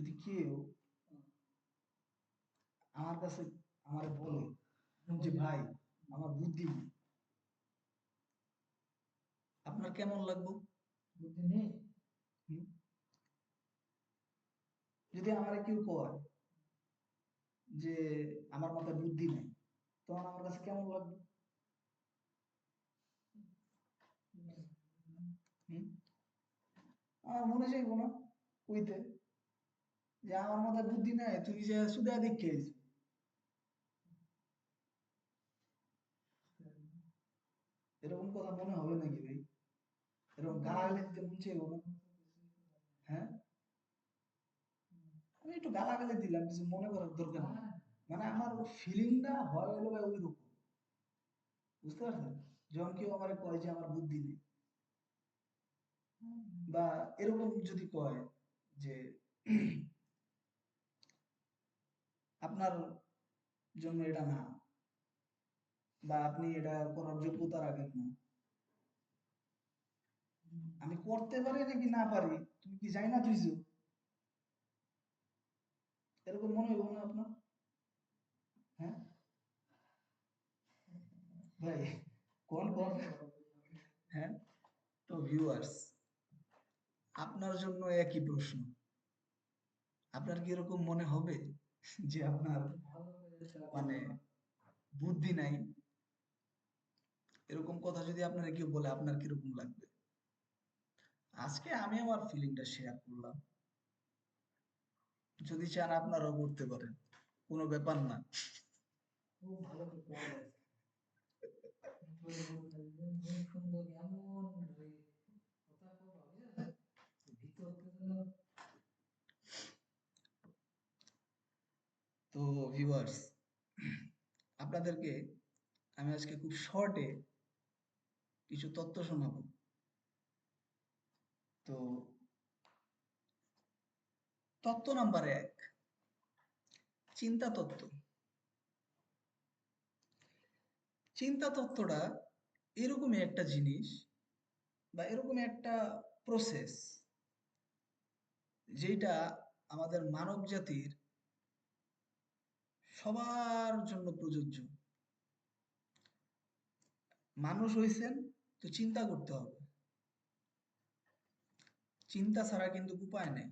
যদি কেউ আমার কাছে আমার বলে যে ভাই আমার বুদ্ধি নেই। আপনার কেমন লাগবে? বুদ্ধি নেই? যদি আমার কেউ কয় যে আমার মাথায় বুদ্ধি নেই তখন আমার কাছে কেমন লাগবে? আমার মনে চাইব না কইতে। যে আমার মাথায় বুদ্ধি নাই তুই যে সুদা দেখে এরকম কথা মনে হবে নাকি ভাই? এরকম গালাগালি দিতে মন চাইব হ্যাঁ? আমি একটু গালাগালি দিলাম, কিছু মনে করার দরকার নেই। মানে আমার ফিলিংটা হয় হলো ভাই ওইরকম। বুঝতে পারছেন? যখন কেউ আমার কয় যে আমার বুদ্ধি নেই, বা এরকম যদি কয় যে আপনার জন্য এটা না। বা আপনি এটা করার যোগ্যতা রাখেন না। আমি করতে পারি নাকি না পারি, তুমি কি জানি না তুইছো এরকম মনে হইব না আপনার? হ্যাঁ? ভাই, কোন কোন? হ্যাঁ? তো ভিউয়ার্স আপনার জন্য একই প্রশ্ন। আপনার কি এরকম মনে হবে? যে আপনার মানে বুদ্ধি নাই এরকম কথা যদি আপনারা কেউ বলে আপনার কীরকম লাগবে আজকে আমি আমার ফিলিংটা শেয়ার করলাম যদি চান আপনারাও করতে পারেন কোনো ব্যাপার না খুব ভালো মন এমন ভিউয়ার্স আপনাদেরকে আমি আজকে খুব শর্টে কিছু তথ্য শোনাবো। তো তত্ত্ব নাম্বার এক, চিন্তা তত্ত্ব। চিন্তা তত্ত্বটা এরকমই একটা জিনিস বা এরকমই একটা প্রসেস যেটা আমাদের মানব জাতির সবার জন্য প্রযোজ্য। মানুষ হইছেন তো চিন্তা করতে হবে। চিন্তা ছাড়া কিন্তু উপায় নেই।